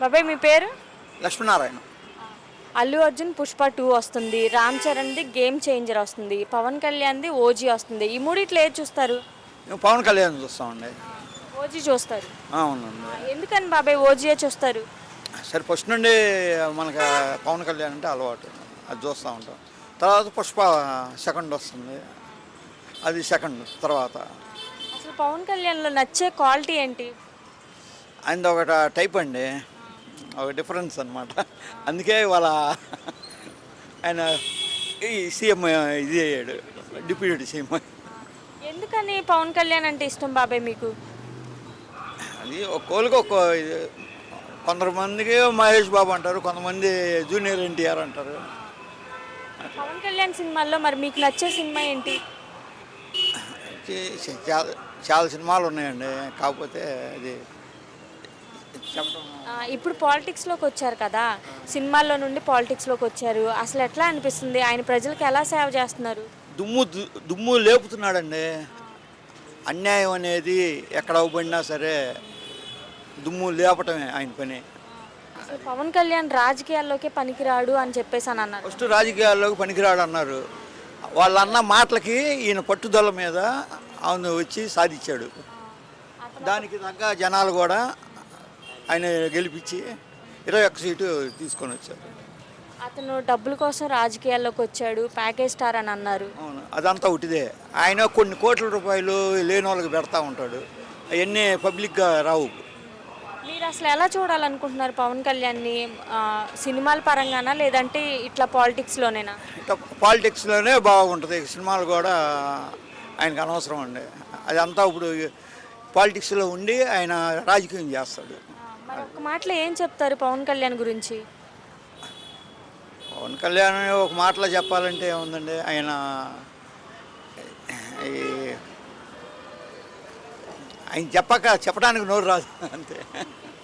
బాబాయ్ మీ పేరు? లక్ష్మీనారాయణ. అల్లు అర్జున్ పుష్ప టూ వస్తుంది. రామ్ చరణ్ది గేమ్ చేంజర్ వస్తుంది. పవన్ కళ్యాణ్ది ఓజీ వస్తుంది. ఈ మూడిట్లో ఏది చూస్తారు? మేము పవన్ కళ్యాణ్ చూస్తామండి. ఓజీ చూస్తారు. అవునండి. ఎందుకని బాబాయ్ ఓజీయే చూస్తారు? సరే ఫస్ట్ నుండి మనకి పవన్ కళ్యాణ్ అంటే అలవాటు. అది చూస్తూ ఉంటాం. తర్వాత పుష్ప సెకండ్ వస్తుంది. అది సెకండ్ తర్వాత. అసలు పవన్ కళ్యాణ్లో నచ్చే క్వాలిటీ ఏంటి? ఆయన ఒక టైప్ అండి. ఒక డిఫరెన్స్ అనమాట అందుకే వాళ్ళ ఆయన ఈ సీఎం ఇది అయ్యాడు. Deputy CM. ఎందుకని పవన్ కళ్యాణ్ అంటే ఇష్టం బాబాయ్ మీకు? అది ఒక్కోళ్ళకి ఒక్కో ఇది. కొంతమందికి మహేష్ బాబు అంటారు కొంతమంది జూనియర్ ఎన్టీఆర్ అంటారు. పవన్ కళ్యాణ్ సినిమాల్లో మరి మీకు నచ్చే సినిమా ఏంటి? చాలా చాలా సినిమాలు ఉన్నాయండి. కాకపోతే అది ఇప్పుడు పాలిటిక్స్లోకి వచ్చారు కదా. సినిమాల్లో నుండి పాలిటిక్స్లోకి వచ్చారు. అసలు ఎట్లా అనిపిస్తుంది? ఆయన ప్రజలకు ఎలా సేవ చేస్తున్నారు? దుమ్ము దుమ్ము లేపుతున్నాడండి. అన్యాయం అనేది ఎక్కడ అవ్వబడినా సరే దుమ్ము లేపటమే ఆయన పని. పవన్ కళ్యాణ్ రాజకీయాల్లోకే పనికిరాడు అని చెప్పేసి అని అన్నారు. ఫస్ట్ రాజకీయాల్లోకి పనికిరాడు అన్నారు. వాళ్ళు అన్న మాటలకి ఈయన పట్టుదల మీద ఆయన వచ్చి సాధించాడు. దానికి తగ్గ జనాలు కూడా ఆయన గెలిపించి ఇరవై ఒక్క సీటు తీసుకొని వచ్చారు. అతను డబ్బుల కోసం రాజకీయాల్లోకి వచ్చాడు ప్యాకేజ్ స్టార్ అని అన్నారు. అవును అదంతా ఒకటిదే. ఆయన కొన్ని కోట్ల రూపాయలు లేని వాళ్ళకి పెడతా ఉంటాడు. అవన్నీ పబ్లిక్గా రావు. మీరు అసలు ఎలా చూడాలనుకుంటున్నారు పవన్ కళ్యాణ్ని? ఆ, సినిమాల పరంగానా లేదంటే ఇట్లా పాలిటిక్స్లోనేనా? ఇట్లా పాలిటిక్స్లోనే బాగుంటుంది. సినిమాలు కూడా ఆయనకు అనవసరం అండి. అదంతా ఇప్పుడు పాలిటిక్స్లో ఉండి ఆయన రాజకీయం చేస్తాడు. మరి ఒక మాటలో ఏం చెప్తారు పవన్ కళ్యాణ్ గురించి? పవన్ కళ్యాణ్ ఒక మాటలో చెప్పాలంటే ఏముందండి? ఆయన ఈ- ఆయన చెప్పక చెప్పడానికి నోరు రాదు అంతే.